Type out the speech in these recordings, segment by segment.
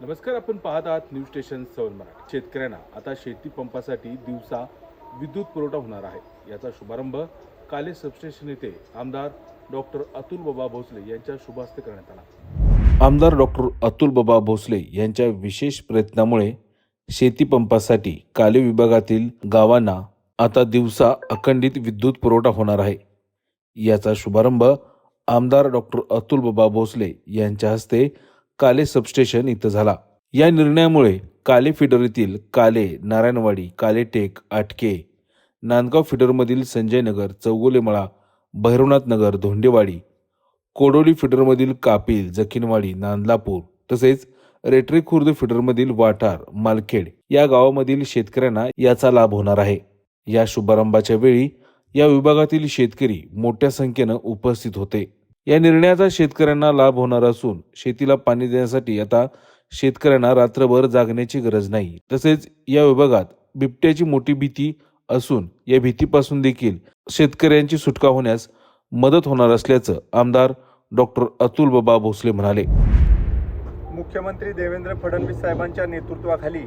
नमस्कार आपण पाहत आहात न्यूज स्टेशन सवन मराठी. शेतकऱ्यांना आता शेती पंपासाठी दिवसा विद्युत पुरवठा होणार आहे. याचा शुभारंभ काले सबस्टेशन येथे आमदार डॉक्टर अतुल बाबा भोसले यांच्या शुभास्ते करण्यात आला. आमदार डॉक्टर अतुल बाबा भोसले यांच्या विशेष प्रयत्नामुळे शेती पंपासाठी काले विभागातील गावांना आता दिवसा अखंडित विद्युत पुरवठा होणार आहे. याचा शुभारंभ आमदार डॉक्टर अतुल बाबा भोसले यांच्या हस्ते काले सबस्टेशन इथं झाला. या निर्णयामुळे काले फिडर येथील काले नारायणवाडी कालेटेक आटके नांदगाव फिडरमधील संजय नगर चौगुलेमळा भैरवनाथ नगर धोंडेवाडी कोडोली फिडरमधील कापिल जखीनवाडी नांदलापूर तसेच रेटरी खुर्द फिडरमधील वाठार मालखेड या गावामधील शेतकऱ्यांना याचा लाभ होणार आहे. या शुभारंभाच्या वेळी या विभागातील शेतकरी मोठ्या संख्येनं उपस्थित होते. या निर्णयाचा शेतकऱ्यांना लाभ होणार असून शेतीला पाणी देण्यासाठी आता शेतकऱ्यांना रात्रभर जागण्याची गरज नाही. तसेच या विभागात बिबट्याची मोठी भीती असून या भीतीपासून देखील शेतकऱ्यांची सुटका होण्यास मदत होणार असल्याचं आमदार डॉक्टर अतुल बाबा भोसले म्हणाले. मुख्यमंत्री देवेंद्र फडणवीस साहेबांच्या नेतृत्वाखाली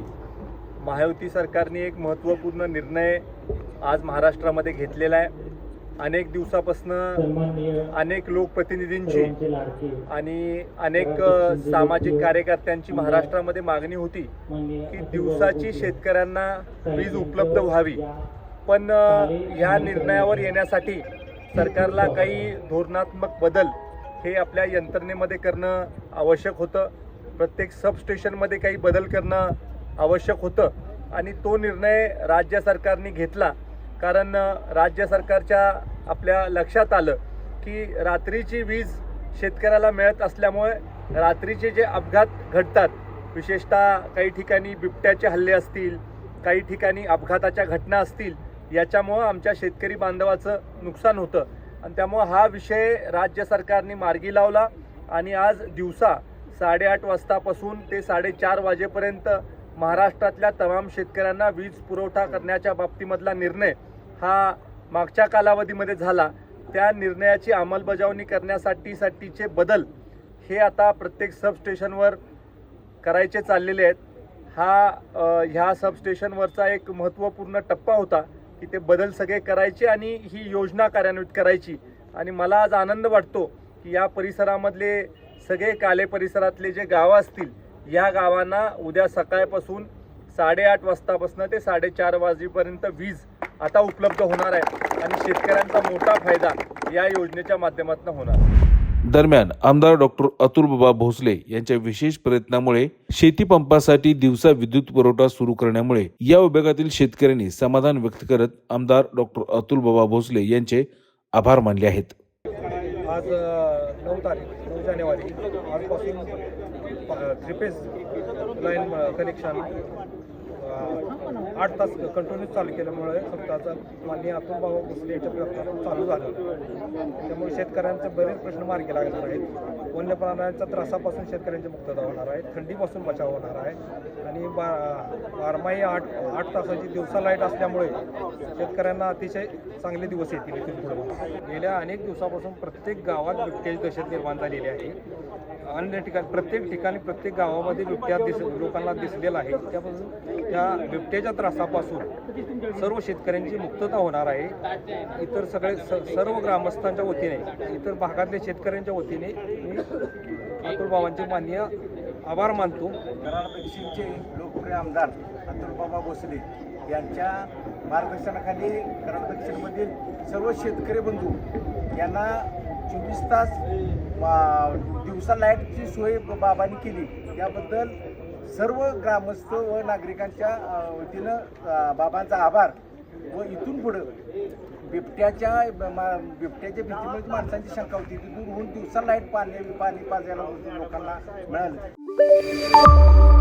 महायुती सरकारने एक महत्त्वपूर्ण निर्णय आज महाराष्ट्रामध्ये घेतलेला आहे. अनेक दिवसापासनं अनेक लोकप्रतिनिधींची आणि अनेक सामाजिक कार्यकर्त्यांची महाराष्ट्रामध्ये मागणी होती की दिवसाची शेतकऱ्यांना वीज उपलब्ध व्हावी. पण ह्या निर्णयावर येण्यासाठी सरकारला काही धोरणात्मक बदल हे आपल्या यंत्रणेमध्ये करणं आवश्यक होतं. प्रत्येक सबस्टेशनमध्ये काही बदल करणं आवश्यक होतं. आणि तो निर्णय राज्य सरकारने घेतला. कारण राज्य सरकारच्या आपल्या लक्षात आलं की रात्रीची वीज शेतकऱ्याला मिळत असल्यामुळे रात्रीचे जे अपघात घडतात विशेषतः काही ठिकाणी बिबट्याचे हल्ले असतील काही ठिकाणी अपघाताच्या घटना असतील याच्यामुळं आमच्या शेतकरी बांधवाचं नुकसान होतं. आणि त्यामुळं हा विषय राज्य सरकारने मार्गी लावला आणि आज दिवसा साडेआठ वाजतापासून ते साडेचार वाजेपर्यंत महाराष्ट्रातल्या तमाम शेतकऱ्यांना वीज पुरवठा करण्याच्या बाबतीमधला निर्णय हा मागच्या कालावधीमध्ये झाला. त्या निर्णयाची अंमलबजावणी करण्यासाठीसाठीचे बदल हे आता प्रत्येक सबस्टेशनवर करायचे चाललेले आहेत. हा ह्या सबस्टेशनवरचा एक महत्त्वपूर्ण टप्पा होता की ते बदल सगळे करायचे आणि ही योजना कार्यान्वित करायची. आणि मला आज आनंद वाटतो की या परिसरामधले सगळे काले परिसरातले जे गावं असतील या गावांना उद्या सकाळपासून साडेआठ वाजतापासून ते साडेचार वाजेपर्यंत वीज आता उपलब्ध होणार आहे आणि शेतकऱ्यांचा मोठा फायदा या योजनेच्या माध्यमातून होणार. दरम्यान आमदार डॉक्टर अतुल बाबा भोसले यांच्या विशेष प्रयत्नामुळे शेती पंपासाठी दिवसा विद्युत पुरवठा सुरू करण्यामुळे या विभागातील शेतकऱ्यांनी समाधान व्यक्त करत आमदार डॉक्टर अतुल बाबा भोसले यांचे आभार मानले आहेत. आज नऊ तारीख नऊ जानेवारी आजपासून थ्रीपेज लाईन कनेक्शन आठ तास कंटिन्यू चालू केल्यामुळे स्वतःचा माननीय अतुल बाबा भोसले यांच्या प्रयत्नातून चालू झालं. त्यामुळे शेतकऱ्यांचे बरेच प्रश्न मार्गी लागणार आहेत. वन्य प्राण्यांच्या त्रासापासून शेतकऱ्यांची मुक्तता होणार आहे थंडीपासून बचाव होणार आहे. आणि बा बारमाही आठ आठ तासाची दिवसा लाइट असल्यामुळे शेतकऱ्यांना अतिशय चांगले दिवस येतील इथून पुढे. गेल्या अनेक दिवसापासून प्रत्येक गावात बिबट्याची दहशत निर्माण झालेली आहे. अन्य ठिकाणी प्रत्येक ठिकाणी प्रत्येक गावामध्ये बिबट्या दिस लोकांना दिसलेला आहे. त्यापासून त्या बिबट्याच्या त्रासापासून सर्व शेतकऱ्यांची मुक्तता होणार आहे. इतर सगळे स- सर्व ग्रामस्थांच्या वतीने इतर भागातल्या शेतकऱ्यांच्या वतीने मी अतुलबाबांचे मान्य आभार मानतो. कराड लोकप्रिय आमदार अतुलबाबा भोसले यांच्या मार्गदर्शनाखाली कराड सर्व शेतकरी बंधू यांना चोवीस तास दिवसा लाईटची सोय बाबांनी केली. त्याबद्दल सर्व ग्रामस्थ व नागरिकांच्या वतीनं बाबांचा आभार. व इथून पुढं बिबट्याच्या मा- बिबट्याच्या भीतीमुळे माणसांची शंका होती. ती दूर होऊन दिवसा लाइट पाणी पाणी पाजायला लोकांना मिळालं.